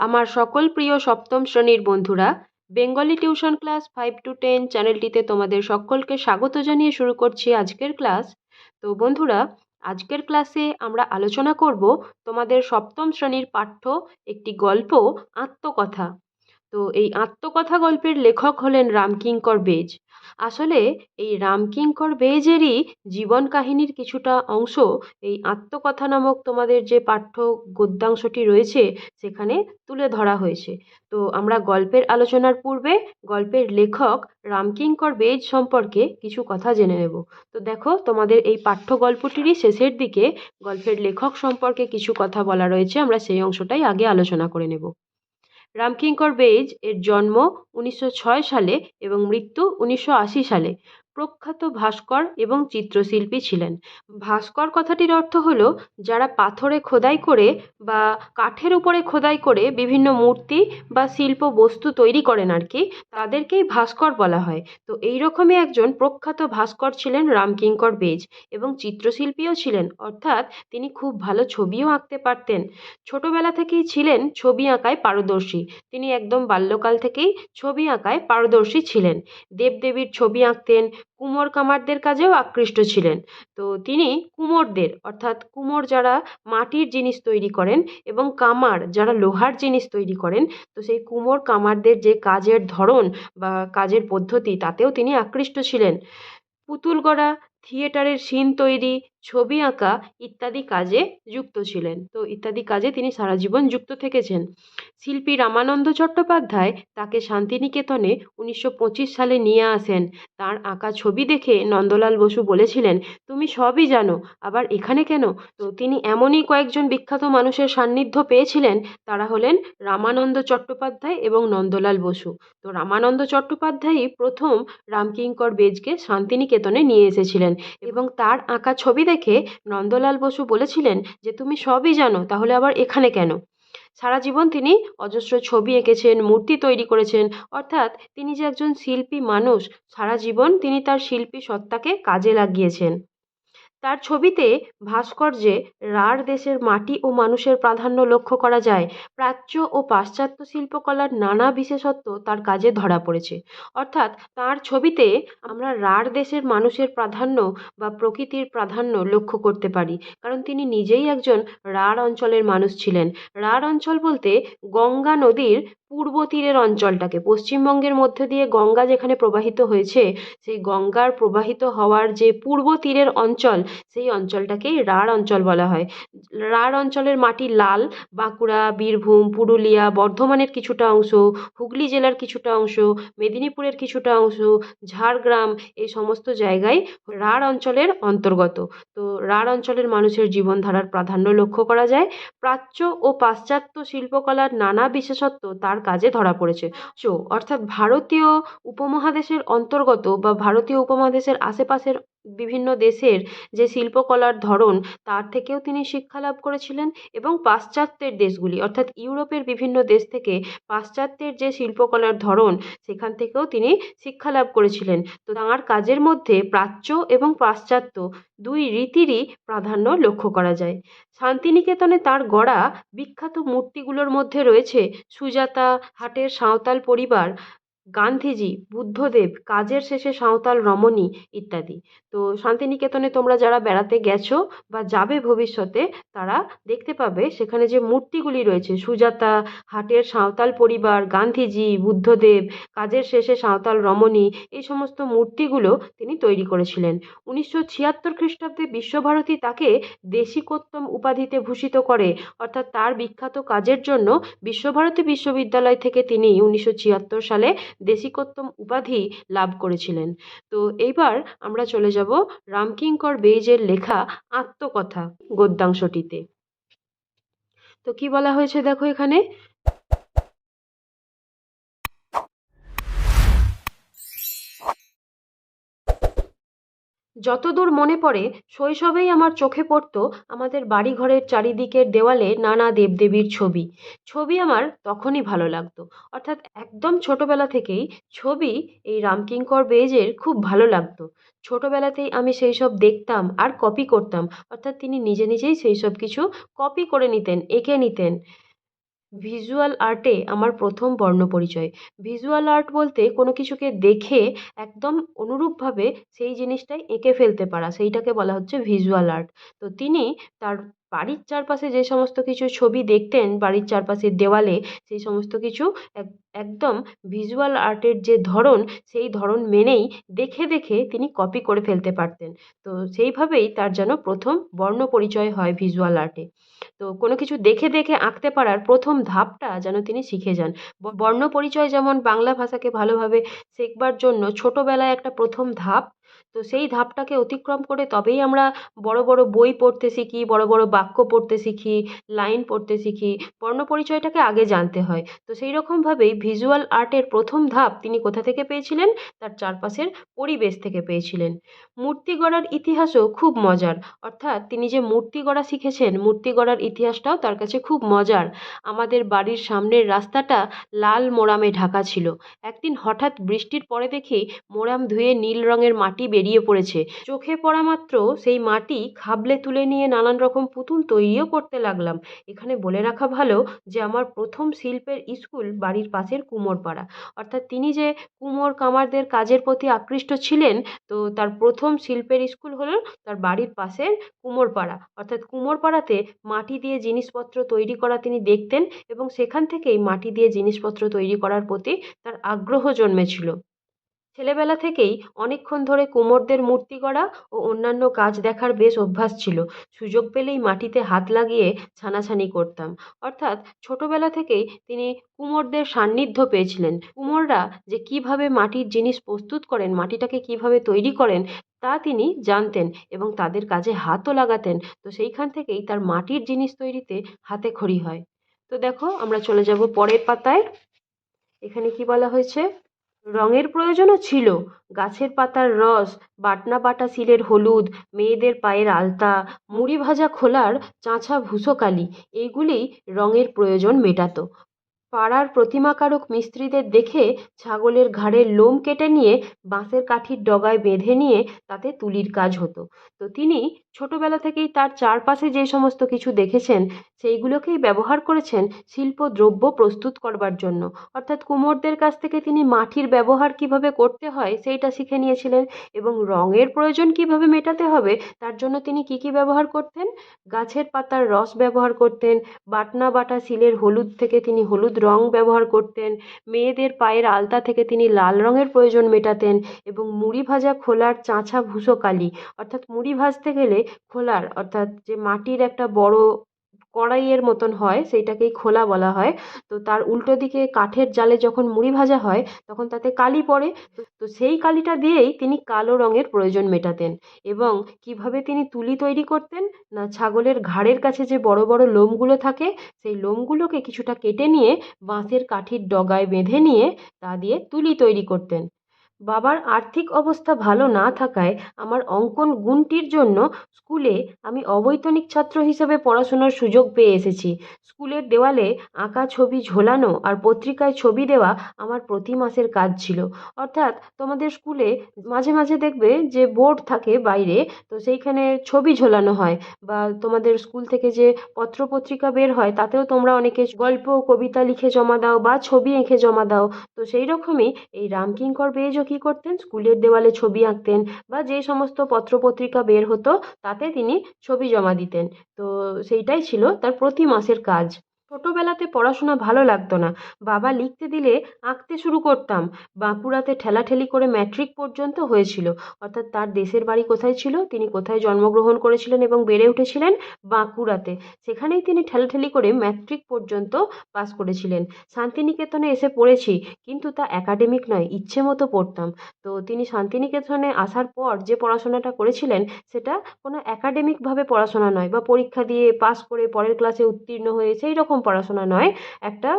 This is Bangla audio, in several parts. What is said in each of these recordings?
আমার সকল প্রিয় সপ্তম শ্রেণির বন্ধুরা, Bengali tuition class five to ten চ্যানেলটিতে তোমাদের সকলকে স্বাগত জানিয়ে শুরু করছি আজকের ক্লাস। তো বন্ধুরা, আজকের ক্লাসে আমরা আলোচনা করব তোমাদের সপ্তম শ্রেণির পাঠ্য একটি গল্প, আত্মকথা। তো এই আত্মকথা গল্পের লেখক হলেন রামকিঙ্কর বেজ। আসলে এই রামকিঙ্কর বেজেরই জীবন কাহিনীর কিছুটা অংশ, এই আত্মকথা নামক তোমাদের যে পাঠ্য গদ্যাংশটি রয়েছে, সেখানে তুলে ধরা হয়েছে। তো আমরা গল্পের আলোচনার পূর্বে গল্পের লেখক রামকিঙ্কর বেজ সম্পর্কে কিছু কথা জেনে নেব। তো দেখো, তোমাদের এই পাঠ্য গল্পটিরই শেষের দিকে গল্পের লেখক সম্পর্কে কিছু কথা বলা রয়েছে, আমরা সেই অংশটাই আগে আলোচনা করে নেব। রামকিঙ্কর বেইজ এর জন্ম উনিশশো ছয় সালে এবং মৃত্যু উনিশশো আশি সালে। প্রখ্যাত ভাস্কর এবং চিত্রশিল্পী ছিলেন। ভাস্কর কথাটির অর্থ হলো, যারা পাথরে খোদাই করে বা কাঠের উপরে খোদাই করে বিভিন্ন মূর্তি বা শিল্প বস্তু তৈরি করেন আর কি, তাদেরকেই ভাস্কর বলা হয়। তো এই রকমই একজন প্রখ্যাত ভাস্কর ছিলেন রামকিঙ্কর বেজ এবং চিত্রশিল্পীও ছিলেন, অর্থাৎ তিনি খুব ভালো ছবিও আঁকতে পারতেন। ছোটবেলা থেকেই ছিলেন ছবি আঁকায় পারদর্শী। তিনি একদম বাল্যকাল থেকেই ছবি আঁকায় পারদর্শী ছিলেন। দেবদেবীর ছবি আঁকতেন কুমোর কামারদের কাজেও আকৃষ্ট ছিলেন। তো তিনি কুমোরদের, অর্থাৎ কুমোর যারা মাটির জিনিস তৈরি করেন এবং কামার যারা লোহার জিনিস তৈরি করেন, তো সেই কুমোর কামারদের যে কাজের ধরন বা কাজের পদ্ধতি, তাতেও তিনি আকৃষ্ট ছিলেন। পুতুল গড়া থিয়েটারের সিন তৈরি, ছবি আঁকা ইত্যাদি কাজে যুক্ত ছিলেন। তো ইত্যাদি কাজে তিনি সারা জীবন যুক্ত থেকেছেন। শিল্পী রামানন্দ চট্টোপাধ্যায় তাকে শান্তিনিকেতনে উনিশশো পঁচিশ সালে নিয়ে আসেন। তার আঁকা ছবি দেখে নন্দলাল বসু বলেছিলেন, তুমি সবই জানো, আবার এখানে কেন? তো তিনি এমনই কয়েকজন বিখ্যাত মানুষের সান্নিধ্য পেয়েছিলেন, তারা হলেন রামানন্দ চট্টোপাধ্যায় এবং নন্দলাল বসু। তো রামানন্দ চট্টোপাধ্যায়ই প্রথম রামকিঙ্কর বেজকে শান্তিনিকেতনে নিয়ে এসেছিলেন। এবং তার আঁকা ছবি দেখে নন্দলাল বসু বলেছিলেন যে, তুমি সবই জানো, তাহলে আবার এখানে কেন? সারা জীবন তিনি অজস্র ছবি এঁকেছেন, মূর্তি তৈরি করেছেন, অর্থাৎ তিনি যে একজন শিল্পী মানুষ, সারা জীবন তিনি তার শিল্পী সত্তাকে কাজে লাগিয়েছেন। তার ছবিতে ভাস্কর্যে রাঢ় দেশের মাটি ও মানুষের প্রাধান্য লক্ষ্য করা যায়। প্রাচ্য ও পাশ্চাত্য শিল্পকলার নানা বিশেষত্ব তার কাজে ধরা পড়েছে। অর্থাৎ তার ছবিতে আমরা রাঢ় দেশের মানুষের প্রাধান্য বা প্রকৃতির প্রাধান্য লক্ষ্য করতে পারি। কারণ তিনি নিজেই একজন রাঢ় অঞ্চলের মানুষ ছিলেন। রাঢ় অঞ্চল বলতে গঙ্গা নদীর পূর্ব তীরের অঞ্চলটাকে। পশ্চিমবঙ্গের মধ্যে দিয়ে গঙ্গা যেখানে প্রবাহিত হয়েছে, সেই গঙ্গার প্রবাহিত হওয়ার যে পূর্ব তীরের অঞ্চল, সেই অঞ্চলটাকেই রাঢ় অঞ্চল বলা হয়। রাঢ় অঞ্চলের মাটি লাল, বাঁকুড়া, বীরভূম, পুরুলিয়া, বর্ধমানের কিছুটা অংশ, হুগলি জেলার কিছুটা অংশ, মেদিনীপুরের কিছুটা অংশ, ঝাড়গ্রাম, এই সমস্ত জায়গায় রাঢ় অঞ্চলের অন্তর্গত। তো রাঢ় অঞ্চলের মানুষের জীবনধারার প্রাধান্য লক্ষ্য করা যায়। প্রাচ্য ও পাশ্চাত্য শিল্পকলার নানা বিশেষত্ব তার কাজে ধরা পড়েছে। চো অর্থাৎ ভারতীয় উপমহাদেশের অন্তর্গত বা ভারতীয় উপমহাদেশের আশেপাশের বিভিন্ন দেশের যে শিল্পকলার ধরন, তার থেকেও তিনি শিক্ষা লাভ করেছিলেন এবং পাশ্চাত্যের দেশগুলি, অর্থাৎ ইউরোপের বিভিন্ন দেশ থেকে পাশ্চাত্যের যে শিল্পকলার ধরন, সেখান থেকেও তিনি শিক্ষা লাভ করেছিলেন। তো তাঁর কাজের মধ্যে প্রাচ্য এবং পাশ্চাত্য দুই রীতিরই প্রাধান্য লক্ষ্য করা যায়। শান্তিনিকেতনে তার গড়া বিখ্যাত মূর্তিগুলোর মধ্যে রয়েছে সুজাতা হাটের সাঁওতাল পরিবার গান্ধীজি, বুদ্ধদেব, কাজের শেষে সাঁওতাল রমণী ইত্যাদি। তো শান্তিনিকেতনে তোমরা যারা বেড়াতে গেছো বা যাবে ভবিষ্যতে, তারা দেখতে পাবে সেখানে যে মূর্তিগুলি রয়েছে। সুজাতা হাটের সাঁওতাল পরিবার, গান্ধীজি, বুদ্ধদেব, কাজের শেষে সাঁওতাল রমণী, এই সমস্ত মূর্তিগুলো তিনি তৈরি করেছিলেন। উনিশশো ছিয়াত্তর খ্রিস্টাব্দে বিশ্বভারতী তাকে দেশিকোত্তম উপাধিতে ভূষিত করে, অর্থাৎ তার বিখ্যাত কাজের জন্য বিশ্বভারতী বিশ্ববিদ্যালয় থেকে তিনি উনিশশো ছিয়াত্তর সালে দেশিকোত্তম উপাধি লাভ করেছিলেন। তো এইবার আমরা চলে যাব রামকিঙ্কর বেইজের লেখা আত্মকথা গদ্যাংশটিতে। তো কি বলা হয়েছে দেখো এখানে? যতদূর মনে পড়ে, শৈশবেই আমার চোখে পড়ত আমাদের বাড়িঘরের চারিদিকের দেওয়ালে নানা দেবদেবীর ছবি। ছবি আমার তখনই ভালো লাগতো। অর্থাৎ একদম ছোটোবেলা থেকেই ছবি এই রামকিঙ্কর বেজের খুব ভালো লাগতো। ছোটোবেলাতেই আমি সেই সব দেখতাম আর কপি করতাম। অর্থাৎ তিনি নিজে নিজেই সেই সব কিছু কপি করে নিতেন, এঁকে নিতেন। ভিজুয়াল আর্টে আমার প্রথম বর্ণপরিচয়। ভিজুয়াল আর্ট বলতে কোনো কিছুকে দেখে একদম অনুরূপভাবে সেই জিনিসটাই এঁকে ফেলতে পারা, সেইটাকে বলা হচ্ছে ভিজুয়াল আর্ট তো তিনি তার বাড়ির চারপাশে যে সমস্ত কিছু ছবি দেখতেন, বাড়ির চারপাশের দেওয়ালে সেই সমস্ত কিছু এক, একদম ভিজুয়াল আর্টের যে ধরন, সেই ধরন মেনেই দেখে দেখে তিনি কপি করে ফেলতে পারতেন। তো সেইভাবেই তার যেন প্রথম বর্ণপরিচয় হয় ভিজুয়াল আর্টে তো কোনো কিছু দেখে দেখে আঁকতে পারার প্রথম ধাপটা যেন তিনি শিখে যান। বর্ণপরিচয় যেমন বাংলা ভাষাকে ভালোভাবে শেখবার জন্য ছোটোবেলায় একটা প্রথম ধাপ তো সেই ধাপটাকে অতিক্রম করে তবেই আমরা বড় বড় বই পড়তে শিখি, বড় বড় বাক্য পড়তে শিখি, লাইন পড়তে শিখি, বর্ণপরিচয়টাকে আগে জানতে হয়। তো সেই রকমভাবেই ভিজুয়াল আর্টের প্রথম ধাপ তিনি কোথা থেকে পেয়েছিলেন? তার চারপাশের পরিবেশ থেকে পেয়েছিলেন। মূর্তি গড়ার ইতিহাসও খুব মজার। অর্থাৎ তিনি যে মূর্তি গড়া শিখেছেন, মূর্তি গড়ার ইতিহাসটাও তার কাছে খুব মজার। আমাদের বাড়ির সামনের রাস্তাটা লাল মোড়ামে ঢাকা ছিল। একদিন হঠাৎ বৃষ্টির পরে দেখি মোড়াম ধুয়ে নীল রঙের মাটি বেরিয়ে পড়েছে। চোখে পড়া মাত্র সেই মাটি খাবলে তুলে নিয়ে নানান রকম পুতুল তৈরিও করতে লাগলাম। এখানে বলে রাখা ভালো যে, আমার প্রথম শিল্পের স্কুল বাড়ির পাশের কুমোরপাড়া। অর্থাৎ তিনি যে কুমোর কামারদের কাজের প্রতি আকৃষ্ট ছিলেন, তো তার প্রথম শিল্পের স্কুল হলো তার বাড়ির পাশের কুমোরপাড়া। অর্থাৎ কুমোরপাড়াতে মাটি দিয়ে জিনিসপত্র তৈরি করা তিনি দেখতেন এবং সেখান থেকেই মাটি দিয়ে জিনিসপত্র তৈরি করার প্রতি তার আগ্রহ জন্মেছিল। ছেলেবেলা থেকেই অনেকক্ষণ ধরে কুমোরদের মূর্তি গড়া ও অন্যান্য কাজ দেখার বেশ অভ্যাস ছিল। সুযোগ পেলেই মাটিতে হাত লাগিয়ে ছানাছানি করতাম। অর্থাৎ ছোটোবেলা থেকেই তিনি কুমোরদের সান্নিধ্য পেয়েছিলেন। কুমোররা যে কীভাবে মাটির জিনিস প্রস্তুত করেন, মাটিটাকে কীভাবে তৈরি করেন, তা তিনি জানতেন এবং তাদের কাজে হাতও লাগাতেন। তো সেইখান থেকেই তার মাটির জিনিস তৈরিতে হাতে খড়ি হয়। তো দেখো, আমরা চলে যাব পরের পাতায়। এখানে কি বলা হয়েছে? রঙের প্রয়োজনও ছিল। গাছের পাতার রস, বাটনা বাটা শিলের হলুদ, মেয়েদের পায়ের আলতা, মুড়ি ভাজা খোলার চাঁচা ভুসোকালি এইগুলিই রঙের প্রয়োজন মেটাতো। পাড়ার প্রতিমাকারক মিস্ত্রিদের দেখে ছাগলের ঘাড়ের লোম কেটে নিয়ে বাঁশের কাঠির ডগায় বেঁধে নিয়ে তাতে তুলির কাজ হতো। তো তিনি ছোটোবেলা থেকেই তার চারপাশে যে সমস্ত কিছু দেখেছেন, সেইগুলোকেই ব্যবহার করেছেন শিল্প দ্রব্য প্রস্তুত করবার জন্য। অর্থাৎ কুমোরদের কাছ থেকে তিনি মাটির ব্যবহার কীভাবে করতে হয় সেইটা শিখে নিয়েছিলেন এবং রঙের প্রয়োজন কীভাবে মেটাতে হবে তার জন্য তিনি কী কী ব্যবহার করতেন? গাছের পাতার রস ব্যবহার করতেন, বাটনা বাটা শিলের হলুদ থেকে তিনি হলুদ রং ব্যবহার করতেন। মেয়েদের পায়ের আলতা থেকে তিনি লাল রঙের প্রয়োজন মেটাতেন এবং মুড়ি ভাজা খোলার চাঁচা ভুষো কালি, অর্থাৎ মুড়ি ভাজতে গেলে খোলার, অর্থাৎ যে মাটির একটা বড় কড়াইয়ের মতন হয়, সেইটাকেই খোলা বলা হয়। তো তার উল্টো দিকে কাঠের জালে যখন মুড়ি ভাজা হয়, তখন তাতে কালি পড়ে। তো সেই কালিটা দিয়েই তিনি কালো রঙের প্রয়োজন মেটাতেন এবং কীভাবে তিনি তুলি তৈরি করতেন না ছাগলের ঘাড়ের কাছে যে বড় বড় লোমগুলো থাকে, সেই লোমগুলোকে কিছুটা কেটে নিয়ে বাঁশের কাঠির ডগায় বেঁধে নিয়ে তা দিয়ে তুলি তৈরি করতেন। বাবার আর্থিক অবস্থা ভালো না থাকায় আমার অঙ্কন গুণটির জন্য স্কুলে আমি অবৈতনিক ছাত্র হিসেবে পড়াশোনার সুযোগ পেয়ে এসেছি। স্কুলের দেওয়ালে আঁকা ছবি ঝোলানো আর পত্রিকায় ছবি দেওয়া আমার প্রতি মাসের কাজ ছিল। অর্থাৎ তোমাদের স্কুলে মাঝে মাঝে দেখবে যে বোর্ড থাকে বাইরে, তো সেইখানে ছবি ঝোলানো হয় বা তোমাদের স্কুল থেকে যে পত্র পত্রিকা বের হয় তাতেও তোমরা অনেকে গল্প, কবিতা লিখে জমা দাও বা ছবি এঁকে জমা দাও। তো সেই রকমই এই রামকিঙ্কর বেজও কী করতেন? স্কুলের দেওয়ালে ছবি আঁকতেন বা যে সমস্ত পত্রপত্রিকা বের হতো, তাতে তিনি ছবি জমা দিতেন। তো সেইটাই ছিল তার প্রতি মাসের কাজ। ছোটোবেলাতে পড়াশোনা ভালো লাগতো না। বাবা লিখতে দিলে আঁকতে শুরু করতাম। বাঁকুড়াতে ঠেলাঠেলি করে ম্যাট্রিক পর্যন্ত হয়েছিল। অর্থাৎ তার দেশের বাড়ি কোথায় ছিল, তিনি কোথায় জন্মগ্রহণ করেছিলেন এবং বেড়ে উঠেছিলেন? বাঁকুড়াতে। সেখানেই তিনি ঠেলাঠেলি করে ম্যাট্রিক পর্যন্ত পাস করেছিলেন। শান্তিনিকেতনে এসে পড়েছি, কিন্তু তা একাডেমিক নয়, ইচ্ছে মতো পড়তাম। তো তিনি শান্তিনিকেতনে আসার পর যে পড়াশোনাটা করেছিলেন, সেটা কোনো একাডেমিকভাবে পড়াশোনা নয় বা পরীক্ষা দিয়ে পাস করে পরের ক্লাসে উত্তীর্ণ হয়ে সেই রকম পড়াশোনা নয় একটা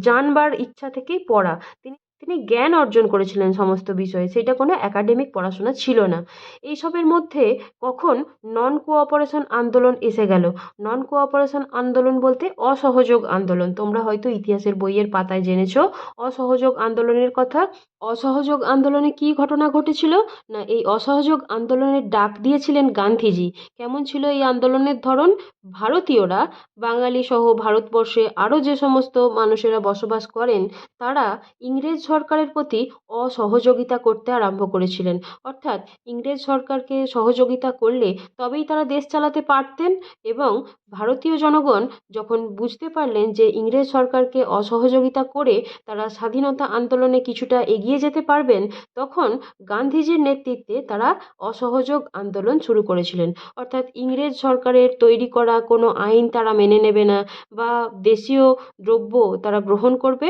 জানবার ইচ্ছা থেকেই পড়া। তিনি তিনি জ্ঞান অর্জন করেছিলেন সমস্ত বিষয়ে। সেটা কোনো একাডেমিক পড়াশোনা ছিল না। এইসবের মধ্যে কখন নন কোঅপারেশন আন্দোলন এসে গেল। নন কোঅপারেশন আন্দোলন বলতে অসহযোগ আন্দোলন। তোমরা হয়তো ইতিহাসের বইয়ের পাতায় জেনেছো, অসহযোগ আন্দোলনের কথা। অসহযোগ আন্দোলনে কী ঘটনা ঘটেছিল? না, এই অসহযোগ আন্দোলনের ডাক দিয়েছিলেন গান্ধীজি। কেমন ছিল এই আন্দোলনের ধরন? ভারতীয়রা, বাঙালি সহ ভারতবর্ষে আরও যে সমস্ত মানুষেরা বসবাস করেন, তারা ইংরেজ সরকারের প্রতি অসহযোগিতা করতে আরম্ভ করেছিলেন। অর্থাৎ ইংরেজ সরকারকে সহযোগিতা করলে তবেই তারা দেশ চালাতে পারতেন এবং ভারতীয় জনগণ যখন বুঝতে পারলেন যে ইংরেজ সরকারকে অসহযোগিতা করে তারা স্বাধীনতা আন্দোলনে কিছুটা এগিয়ে যেতে পারবেন, তখন গান্ধীজির নেতৃত্বে তারা অসহযোগ আন্দোলন শুরু করেছিলেন। অর্থাৎ ইংরেজ সরকারের তৈরি করা কোনো আইন তারা মেনে নেবে না বা দেশীয় দ্রব্য তারা গ্রহণ করবে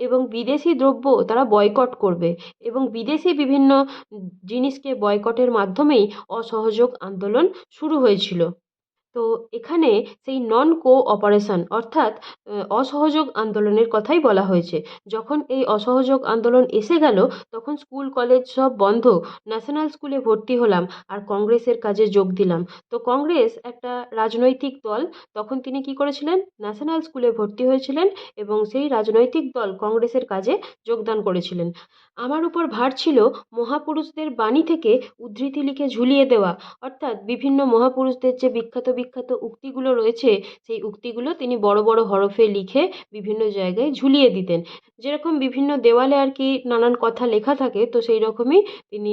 এবং বিদেশি দ্রব্য তারা বয়কট করবে এবং বিদেশি বিভিন্ন জিনিসকে বয়কটের মাধ্যমেই অসহযোগ আন্দোলন শুরু হয়েছিল। তো এখানে সেই নন কোঅপারেশন অর্থাৎ অসহযোগ আন্দোলনের কথাই বলা হয়েছে। যখন এই অসহযোগ আন্দোলন এসে গেল, তখন স্কুল কলেজ সব বন্ধ ন্যাশনাল স্কুলে ভর্তি হলাম আর কংগ্রেসের কাজে যোগ দিলাম। তো কংগ্রেস একটা রাজনৈতিক দল, তখন তিনি কি করেছিলেন? ন্যাশনাল স্কুলে ভর্তি হয়েছিলেন এবং সেই রাজনৈতিক দল কংগ্রেসের কাজে যোগদান করেছিলেন। আমার উপর ভার ছিল মহাপুরুষদের বাণী থেকে উদ্ধৃতি লিখে ঝুলিয়ে দেওয়া। অর্থাৎ বিভিন্ন মহাপুরুষদের যে বিখ্যাত বিখ্যাত উক্তিগুলো রয়েছে, সেই উক্তিগুলো তিনি বড় বড় হরফে লিখে বিভিন্ন জায়গায় ঝুলিয়ে দিতেন। যেরকম বিভিন্ন দেওয়ালে আর কি নানান কথা লেখা থাকে, তো সেই রকমই তিনি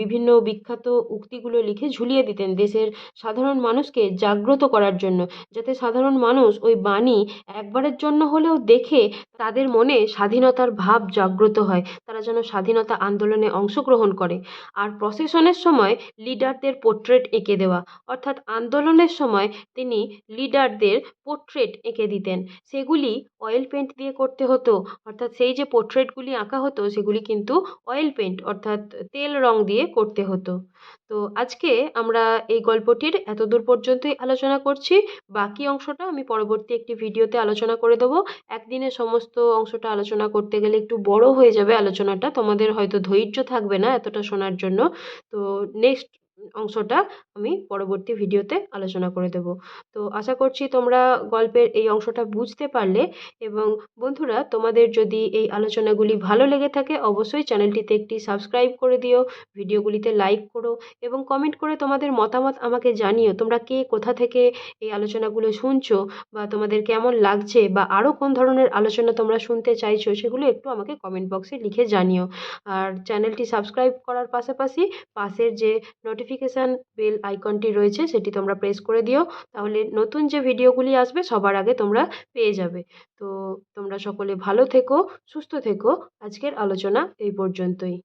বিভিন্ন বিখ্যাত উক্তিগুলো লিখে ঝুলিয়ে দিতেন দেশের সাধারণ মানুষকে জাগ্রত করার জন্য, যাতে সাধারণ মানুষ ওই বাণী একবারের জন্য হলেও দেখে তাদের মনে স্বাধীনতার ভাব জাগ্রত হয়। যেন স্বাধীনতা আন্দোলনে অংশগ্রহণ করে। আর প্রসেশনের সময় লিডারদের পোর্ট্রেট এঁকে দেওয়া, অর্থাৎ আন্দোলনের সময় তিনি লিডারদের পোর্ট্রেট এঁকে দিতেন। সেগুলি অয়েল পেন্ট দিয়ে করতে হতো, অর্থাৎ সেই যে পোর্ট্রেটগুলি আঁকা হতো, সেগুলি কিন্তু অয়েল পেন্ট অর্থাৎ তেল রং দিয়ে করতে হতো। তো আজকে আমরা এই গল্পটির এতদূর পর্যন্তই আলোচনা করছি। বাকি অংশটা আমি পরবর্তী একটি ভিডিওতে আলোচনা করে দেবো। একদিনে সমস্ত অংশটা আলোচনা করতে গেলে একটু বড় হয়ে যাবে আলোচনাটা তোমাদের হয়তো ধৈর্য থাকবে না এতটা শোনার জন্য। তো নেক্সট অংশটা আমি পরবর্তী ভিডিওতে আলোচনা করে দেব। তো আশা করছি তোমরা গল্পের এই অংশটা বুঝতে পারলে এবং বন্ধুরা, তোমাদের যদি এই আলোচনাগুলি ভালো লেগে থাকে, অবশ্যই চ্যানেলটিতে একটি সাবস্ক্রাইব করে দিও ভিডিওগুলিতে লাইক করো এবং কমেন্ট করে তোমাদের মতামত আমাকে জানিও। তোমরা কে, কোথা থেকে এই আলোচনাগুলো শুনছো বা তোমাদের কেমন লাগছে বা আরও কোন ধরনের আলোচনা তোমরা শুনতে চাইছো সেগুলো একটু আমাকে কমেন্ট বক্সে লিখে জানিও। আর চ্যানেলটি সাবস্ক্রাইব করার পাশাপাশি পাশের যে নোটিফিকেশান বেল আইকনটি রয়েছে, সেটি তোমরা প্রেস করে দিও। তাহলে নতুন যে ভিডিওগুলি আসবে, সবার আগে তোমরা পেয়ে যাবে। তো তোমরা সকলে ভালো থেকো, সুস্থ থেকো। আজকের আলোচনা এই পর্যন্তই।